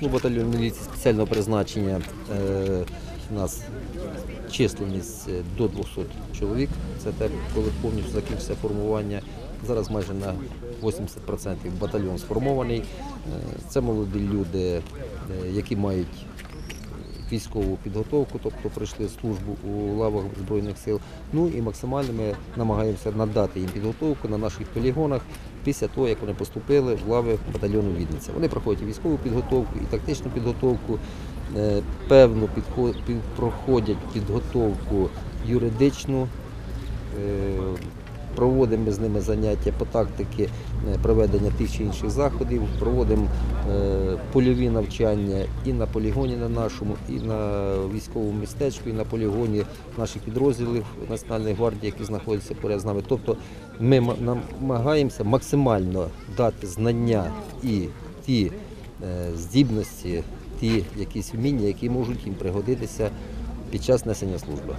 Ну, батальйон міліції спеціального призначення е, у нас численність е, до 200 чоловік. Це те, коли повністю закінчиться формування. Зараз майже на 80% батальйон сформований. Е, Це молоді люди, е, які мають військову підготовку, тобто пройшли службу у лавах Збройних сил. Ну і максимально ми намагаємося надати їм підготовку на наших полігонах після того, як вони поступили в лави батальйону Відниця. Вони проходять і військову підготовку, і тактичну підготовку, е, певну підхо- під- проходять підготовку юридичну. Проводимо з ними заняття по тактики е, проведення тих чи інших заходів, проводимо е, польові навчання і на полігоні на нашому, і на військовому містечку, і на полігоні наших підрозділів Національної гвардії, які знаходяться поряд з нами. Тобто ми намагаємося максимально дати знання і ті е, здібності, ті якісь вміння, які можуть їм пригодитися під час несення служби.